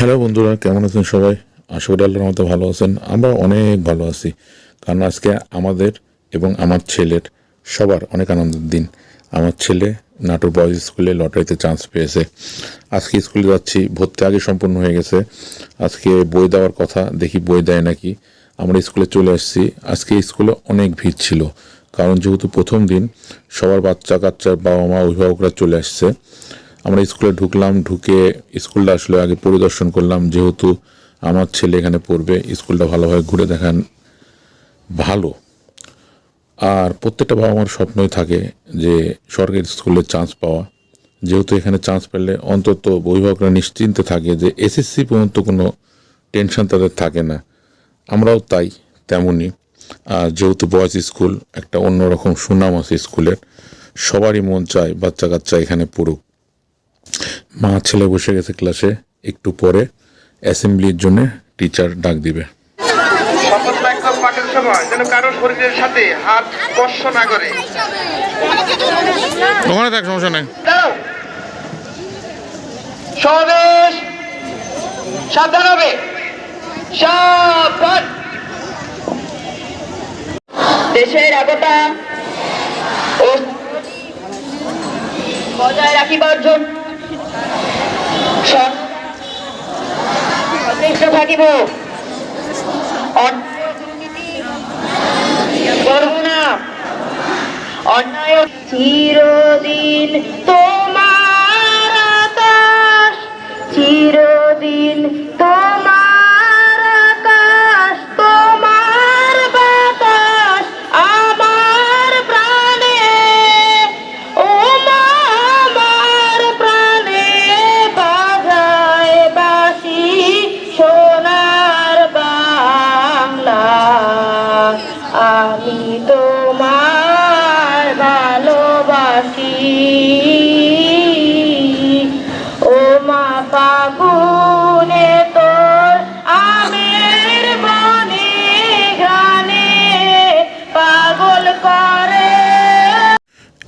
Hello বন্ধুরা, কেমন আছেন সবাই? আশা করি আল্লাহর মতো ভালো আছেন। আমরা অনেক ভালো আছি, কারণ আজকে আমাদের এবং আমার ছেলের সবার অনেক আনন্দের দিন। আমার ছেলে নাটোর বয়েজ স্কুলে লটারিতে চান্স পেয়েছে। আজকে স্কুলে যাচ্ছি, ভর্তি আগে সম্পূর্ণ হয়ে গেছে। আজকে বই দেওয়ার কথা, দেখি বই দেয় নাকি। আমরা স্কুলে চলে আসছি। আজকে স্কুলে অনেক ভিড় ছিল, কারণ যেহেতু প্রথম দিন, সবার বাচ্চা কাচ্চার বাবা মা অভিভাবকরা চলে আসছে। আমরা স্কুলে ঢুকলাম, ঢুকে স্কুলটা আসলে আগে পরিদর্শন করলাম। যেহেতু আমার ছেলে এখানে পড়বে, স্কুলটা ভালোভাবে ঘুরে দেখান, ভালো। আর প্রত্যেকটা বাবা আমার স্বপ্নই থাকে যে সরকারি স্কুলে চান্স পাওয়া। যেহেতু এখানে চান্স পেলে অন্তত অভিভাবকরা নিশ্চিন্তে থাকে যে এসএসসি পর্যন্ত কোনো টেনশন তাদের থাকে না। আমরাও তাই, তেমনই। আর যেহেতু বয়েজ স্কুল একটা অন্যরকম সুনাম আছে স্কুলের, সবারই মন চায় বাচ্চা কাচ্চা এখানে পড়ুক। মা ছেলে বসে গেছে ক্লাসে একটু পরে অ্যাসেম্বলির জন্য টিচার ডাক দিবে। শপথ বাক্য পাঠের সময় যেন কারও শরীরের সাথে হাত স্পর্শ না করে। ওখানে থাক সমস্যা নেই। দাও। সাবধান হবে। সাবধান। দেশের একতা ও বজায় রাখিবার জন্য সৎ- সচেষ্ট থাকিব। করব না। অন্যায় চিরদিন তোমার চিরদিন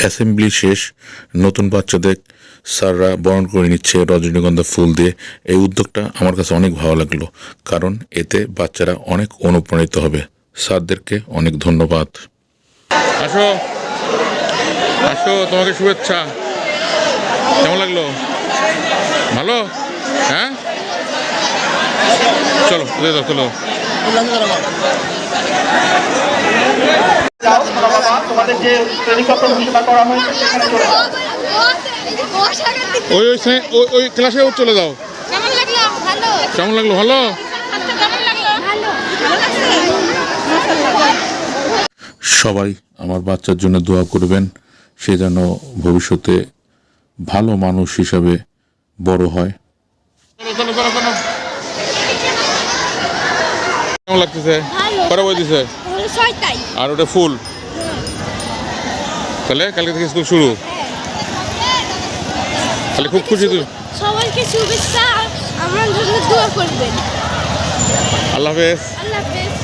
অ্যাসেম্বলি শেষ, নতুন বাচ্চাদের স্যাররা বরণ করে নিচ্ছে রজনীগন্ধা ফুল দিয়ে। এই উদ্যোগটা আমার কাছে অনেক ভালো লাগল, কারণ এতে বাচ্চারা অনেক অনুপ্রাণিত হবে। স্যারদেরকে অনেক ধন্যবাদ। আসো আসো, তোমাকে শুভেচ্ছা। কেমন লাগল? ভালো? হ্যাঁ? চলো চলো যাও তোমরা বাবা তোমাদের যে শ্রেণীকক্ষ ঘোষণা করা হয়েছে সেখানে চলে যাও। ওই ওই ওই ওই ক্লাসে চলে যাও। কেমন লাগল? ভালো। আচ্ছা কেমন লাগল? ভালো। সবাই আমার বাচ্চার জন্য দোয়া করবেন সে যেন ভবিষ্যতে ভালো মানুষ হিসাবে বড় হয়। কেমন লাগতেছে? আর ওটা ফুল। তাহলে কালকে থেকে স্কুল শুরু। তাহলে খুব খুশি তুই সবাইকে শুভেচ্ছা আমার জন্য দোয়া করবেন। আল্লাহ হাফেজ। আল্লাহ হাফেজ।